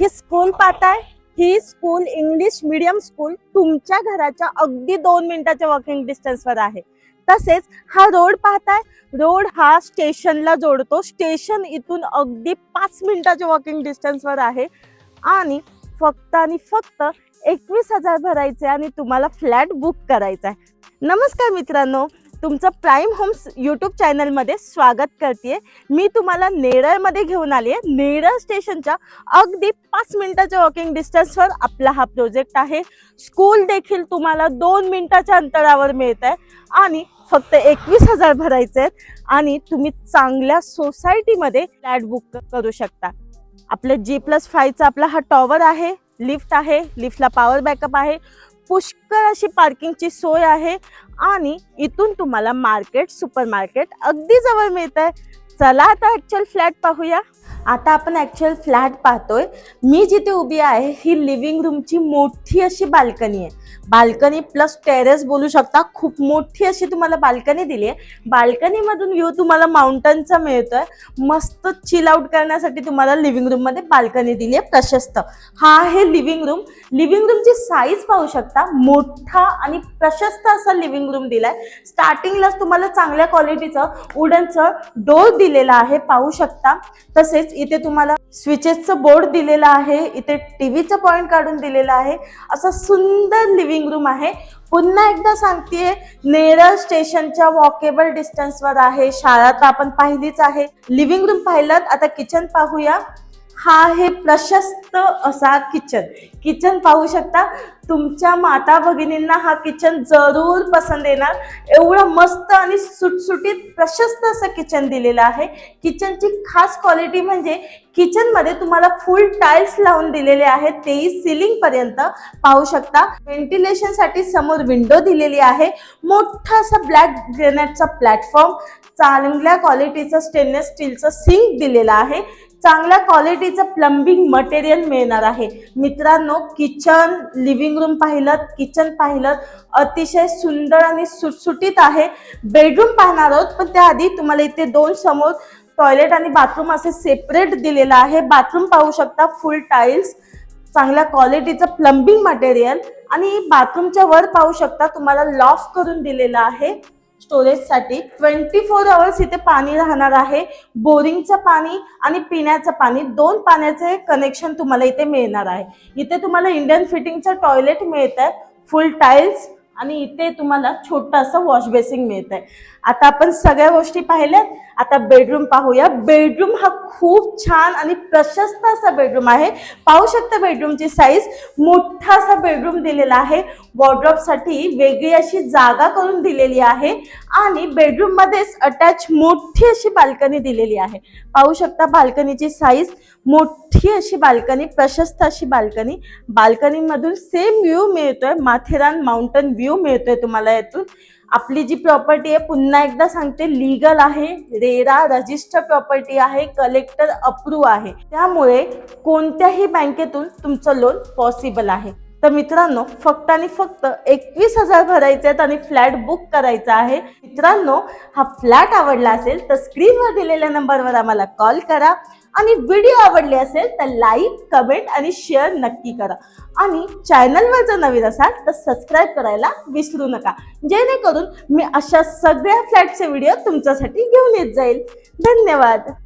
ही school पाहताय? ही school English medium school तुमच्या घराच्या अगदी दोन मिनिटाच्या वॉकिंग डिस्टन्सवर आहे. तसेच हा रोड पाहताय? रोड हा स्टेशनला जोडतो. स्टेशन इथून अगदी पाच मिनिटाच्या वॉकिंग डिस्टन्सवर आहे. आणि फक्त आणि फक्त एकवीस हजार भरायचे आणि तुम्हाला फ्लॅट बुक करायचा आहे नमस्कार मित्रांनो. तुमचं प्राईम होम्स यूट्यूब चॅनलमध्ये स्वागत करते मी तुम्हाला नेरळमध्ये घेऊन आली आहे नेरळ स्टेशनच्या अगदी पाच मिनिटाच्या वॉकिंग डिस्टन्सवर आपला हा प्रोजेक्ट आहे. स्कूल देखील तुम्हाला दोन मिनिटाच्या अंतरावर मिळत आहे आणि फक्त एकवीस हजार भरायचे आहेत आणि तुम्ही चांगल्या सोसायटीमध्ये फ्लॅट बुक करू शकता. आपलं जी प्लस फायचा आपला हा टॉवर आहे लिफ्ट आहे. लिफ्टला पॉवर बॅकअप आहे. पुष्कळ अशी पार्किंगची सोय आहे. आणि इथून तुम्हाला मार्केट सुपर मार्केट अगदी जवळ मिळत आहे चला आता ॲक्च्युअल फ्लॅट पाहूया. आता आपण ॲक्च्युअल फ्लॅट पाहतोय. मी जिथे उभी आहे ही लिव्हिंग रूमची मोठी अशी बाल्कनी आहे. बाल्कनी प्लस टेरेस बोलू शकता. खूप मोठी अशी तुम्हाला बाल्कनी दिली आहे. बाल्कनीमधून व्ह्यू तुम्हाला माउंटनचा मिळतोय. मस्त चिल आउट करण्यासाठी तुम्हाला लिव्हिंग रूममध्ये बाल्कनी दिली आहे. प्रशस्त. हा आहे लिव्हिंग रूम लिव्हिंग रूमची साईज पाहू शकता. मोठा आणि प्रशस्त असा लिव्हिंग रूम दिलाय. स्टार्टिंगलाच तुम्हाला चांगल्या क्वालिटीचं वुडनचं डोर दिलेला आहे. पाहू शकता. तसेच इथे तुम्हाला स्विचेसचं बोर्ड दिलेलं आहे इथे टीव्हीचं पॉईंट काढून दिलेलं आहे. असं सुंदर लिव्हिंग रूम आहे. पुन्हा एकदा सांगतेय नेरळ स्टेशनच्या वॉकेबल डिस्टन्सवर आहे. शाळा तर आपण पाहिलीच आहे. लिव्हिंग रूम पाहिलं आता किचन पाहूया. हा हे प्रशस्त असा किचन किचन पाहू शकता तुमच्या माता भगिनींना हा किचन जरूर पसंत येणार. एवढं मस्त आणि सुटसुटीत प्रशस्त असं किचन दिलेलं आहे. किचनची खास क्वालिटी म्हणजे किचनमध्ये तुम्हाला फुल टाईल्स लावून दिलेले आहेत. तेही सिलिंग पर्यंत. पाहू शकता व्हेंटिलेशनसाठी समोर विंडो दिलेली आहे. मोठा असा ब्लॅक ग्रेनाइटचा प्लॅटफॉर्म चांगल्या क्वालिटीचं स्टेनलेस स्टीलचं सिंक दिलेलं आहे. चांगल्या क्वालिटीचं प्लंबिंग मटेरियल मिळणार आहे. मित्रांनो किचन लिव्हिंग रूम पाहिलं किचन पाहिलं अतिशय सुंदर आणि सुटसुटीत आहे. बेडरूम पाहणार आहोत पण त्याआधी तुम्हाला इथे दोन समोर टॉयलेट आणि बाथरूम असे सेपरेट दिलेलं आहे. बाथरूम पाहू शकता फुल टाईल्स चांगल्या क्वालिटीचं प्लंबिंग मटेरियल आणि बाथरूमच्या वर पाहू शकता तुम्हाला लॉफ करून दिलेलं आहे. स्टोरेजसाठी ट्वेंटी फोर आवर्स इथे पाणी राहणार आहे. बोरिंगचं पाणी आणि पिण्याचं पाणी दोन पाण्याचे कनेक्शन तुम्हाला इथे मिळणार आहे. इथे तुम्हाला इंडियन फिटिंगचं टॉयलेट मिळत आहे फुल टाईल्स आणि इथे तुम्हाला छोटंसं वॉश बेसिंग मिळत आहे आता आपण सगळ्या गोष्टी पाहिल्यात. आता बेडरूम पाहूया. बेडरूम हा खूप छान आणि प्रशस्त असा बेडरूम आहे. पाहू शकता बेडरूमची साईज मोठा असा बेडरूम दिलेला आहे. वॉर्ड्रॉपसाठी वेगळी अशी जागा करून दिलेली आहे. आणि बेडरूम मध्येच अटॅच मोठी अशी बाल्कनी दिलेली आहे. पाहू शकता बाल्कनीची साईज मोठी अशी बाल्कनी प्रशस्त अशी बाल्कनी बाल्कनीमधून सेम व्ह्यू मिळतोय. माथेरान माउंटन व्ह्यू मिळतोय तुम्हाला यातून. आपली जी प्रॉपर्टी आहे पुन्हा एकदा सांगते लिगल आहे रेरा रजिस्टर प्रॉपर्टी आहे कलेक्टर अप्रूव्ह आहे. त्यामुळे कोणत्याही बँकेतून तुमचं लोन पॉसिबल आहे. तर मित्रांनो फक्त आणि फक्त एकवीस हजार भरायचे आहेत आणि फ्लॅट बुक करायचा आहे. मित्रांनो हा फ्लॅट आवडला असेल तर स्क्रीनवर दिलेल्या नंबरवर आम्हाला कॉल करा आणि व्हिडिओ आवडले असेल तर लाईक कमेंट आणि शेअर नक्की करा. आणि चॅनलवर जर नवीन असाल तर सबस्क्राईब करायला विसरू नका. जेणेकरून मी अशा सगळ्या फ्लॅटचे व्हिडिओ तुमच्यासाठी घेऊन येत जाईल. धन्यवाद.